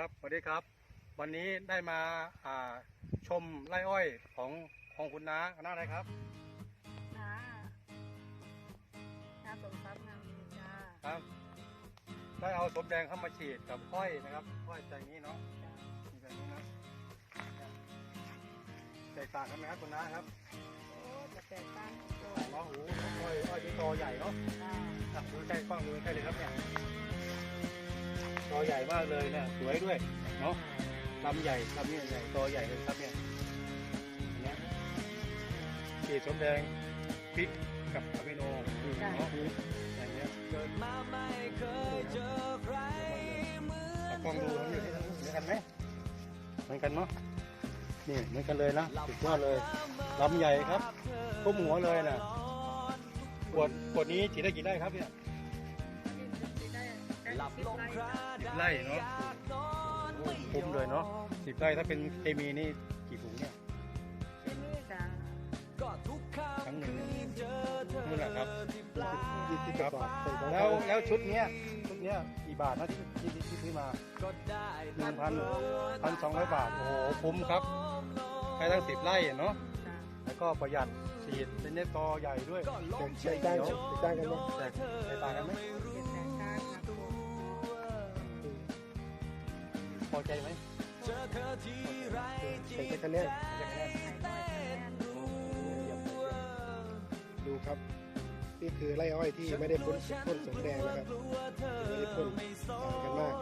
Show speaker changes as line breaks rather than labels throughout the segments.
ครับสวัสดีครับ วันนี้ได้มาอ่าชมไร่อ้อยของของคุณน้าน้าอะไรครับ
น้าน้าสมทรัพย์งามดีจ้า
ครับได้เอาสมแดงเข้ามาฉีดกับอ้อยนะครับอ้อยใจนี้เนาะมีแบบนี้นะแตกต่างกันไหมครับคุณน้าครับ
โอ้จะแตกต่างกันตัว
เนาะโอ้โหอ้อยอ้อยที่ตอใหญ่เนาะ
จ้า
อะดูใกล้กล้องดูใกล้เลยครับเนี่ยต อใหญ่มากเลยเนี่ยสวยด้วยเนาะลำใหญ่ลำนี้ใหญ่ตอใหญ่เลยครับเนี่ยอันเนี้ยฉีดสมแดงพริกกับอะมิโนเนาะอย่างเงี้ย
เกิดมาไม่เคยเจอใครเหมือ
เอา
น
กล้องดูครับนี่เหมือนกันไหมเหมือนกันเนาะนี่เหมือนกันเลยนะสุดยอดเลยลำใหญ่ครับทุ่มหัวเลยน่ะขวดขวดนี้ฉีดได้กี่ไร่ครับเนี่ย
ที่ได้ได้
หลับ
สิบ
ลง
ไร่
ครา
จ้ะ
ไร่เนอะ
อยากนอนไม่
คุ้มเลยเนาะสิบไร่ถ้าเป็นเคมีนี่กี่ถุงเนี่ย
ที่นี่จ้า
ก็ทุกค
ครั้งำหนึ่ง
คืนเจอเธอ
นี่แหละครับ
ที่ปลาย
ยี่สิบกว่าบาทแล้วแล้วชุดเนี้ยชุดเนี้ยกี่บาทนะที่ที่ที่ที่ซื้อมา
ก็ได้
หนึ่งพันพันสองร้อยบาทโอ้โหคุ้มครับใช้ทั้งสิบไร่เนาะ
จ้า
แล้วก็ประหยัดฉีดเป็นเน็ตตอใหญ่ด้วย
ก็ลง
แตกต่างกันแตกต่างกันไหมแตกแตกต่างกันไหม อใจไหม
เจอเธอทีไรจิตใจเต้นรัว
ดูครับ นี่คือไร่อ้อยที่ไม่ได้พ่นพ่นสมแดงนะครับไม่ได้พ่นต่างกันมาก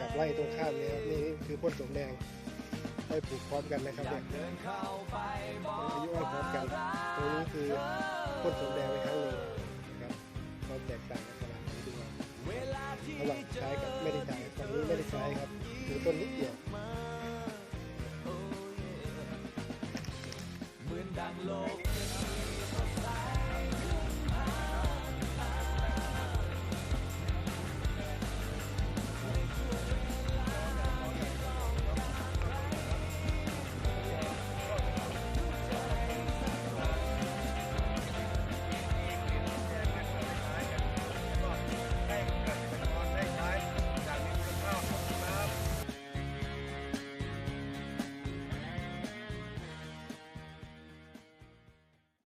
กับไร่ตรงข้ามเนี่ยนี่คือพ่นสมแดงไร่ปลูกพร้อมกันนะครับเนี่ย
กเดินเข้าไปบอก
อายุอ้อยพร้อมกันตรงนี้คือพ่นสมแดงไปครั้งหนึ่งนะครับความแตกต่างกันขนาดนี้ดูว่า
เวลาที่
ระหว่าง that love.